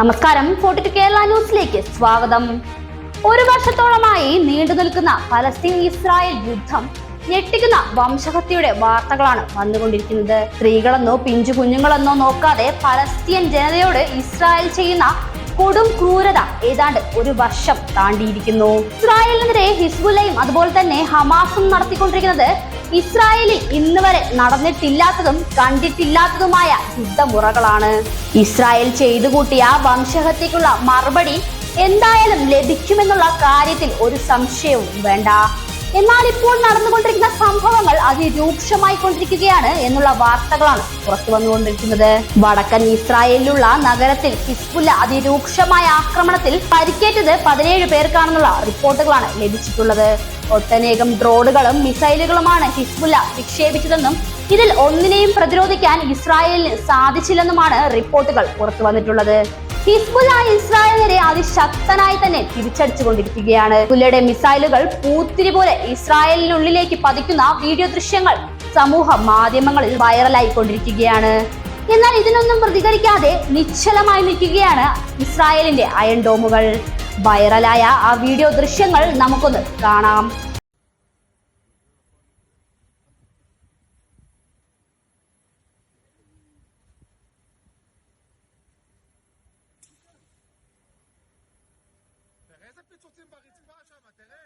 നമസ്കാരം. Forty to Kerala ന്യൂസിലേക്ക് സ്വാഗതം. ഒരു വർഷത്തോളമായി നീണ്ടു നിൽക്കുന്ന പലസ്തീൻ ഇസ്രായേൽ യുദ്ധം ഞെട്ടിക്കുന്ന വംശഹത്യയുടെ വാർത്തകളാണ് വന്നുകൊണ്ടിരിക്കുന്നത്. സ്ത്രീകളെന്നോ പിഞ്ചു കുഞ്ഞുങ്ങളെന്നോ നോക്കാതെ പലസ്തീൻ ജനതയോട് ഇസ്രായേൽ ചെയ്യുന്ന കൊടും ക്രൂരത ഏതാണ്ട് ഒരു വർഷം താണ്ടിയിരിക്കുന്നു. ഇസ്രായേലിനെതിരെ ഹിസ്ബുലയും അതുപോലെ തന്നെ ഹമാസും നടത്തിക്കൊണ്ടിരിക്കുന്നത് ഇസ്രായേലിൽ ഇന്ന് വരെ നടന്നിട്ടില്ലാത്തതും കണ്ടിട്ടില്ലാത്തതുമായ യുദ്ധമുറകളാണ്. ഇസ്രായേൽ ചെയ്തു കൂട്ടിയ വംശഹത്യക്കുള്ള മറുപടി എന്തായാലും ലഭിക്കുമെന്നുള്ള കാര്യത്തിൽ ഒരു സംശയവും വേണ്ട. എന്നാൽ ഇപ്പോൾ നടന്നുകൊണ്ടിരിക്കുന്ന സംഭവങ്ങൾ അതിരൂക്ഷമായി കൊണ്ടിരിക്കുകയാണ് എന്നുള്ള വാർത്തകളാണ് പുറത്തു വന്നുകൊണ്ടിരിക്കുന്നത്. വടക്കൻ ഇസ്രായേലിലുള്ള നഗരത്തിൽ ഹിസ്ബുല്ല അതിരൂക്ഷമായ ആക്രമണത്തിൽ പരിക്കേറ്റത് പതിനേഴ് പേർക്കാണെന്നുള്ള റിപ്പോർട്ടുകളാണ് ലഭിച്ചിട്ടുള്ളത്. ഒട്ടനേകം ഡ്രോണുകളും മിസൈലുകളുമാണ് ഹിസ്ബുല്ല വിക്ഷേപിച്ചതെന്നും ഇതിൽ ഒന്നിനെയും പ്രതിരോധിക്കാൻ ഇസ്രായേലിന് സാധിച്ചില്ലെന്നുമാണ് റിപ്പോർട്ടുകൾ പുറത്തു വന്നിട്ടുള്ളത്. ഹിസ്ബുല്ല ഇസ്രായേലിനെ അതിശക്തനായി തന്നെ തിരിച്ചടിച്ചുകൊണ്ടിരിക്കുകയാണ്. പുലയുടെ മിസൈലുകൾ പൂത്തിരി പോലെ ഇസ്രായേലിനുള്ളിലേക്ക് പതിക്കുന്ന വീഡിയോ ദൃശ്യങ്ങൾ സമൂഹ മാധ്യമങ്ങളിൽ വൈറലായി കൊണ്ടിരിക്കുകയാണ് എന്നാൽ ഇതിനൊന്നും പ്രതികരിക്കാതെ നിശ്ചലമായി നിൽക്കുകയാണ് ഇസ്രായേലിന്റെ അയൺ ഡോമുകൾ. വൈറലായ ആ വീഡിയോ ദൃശ്യങ്ങൾ നമുക്കൊന്ന് കാണാം. איזה פיצוצים ברצפה שם, תראה.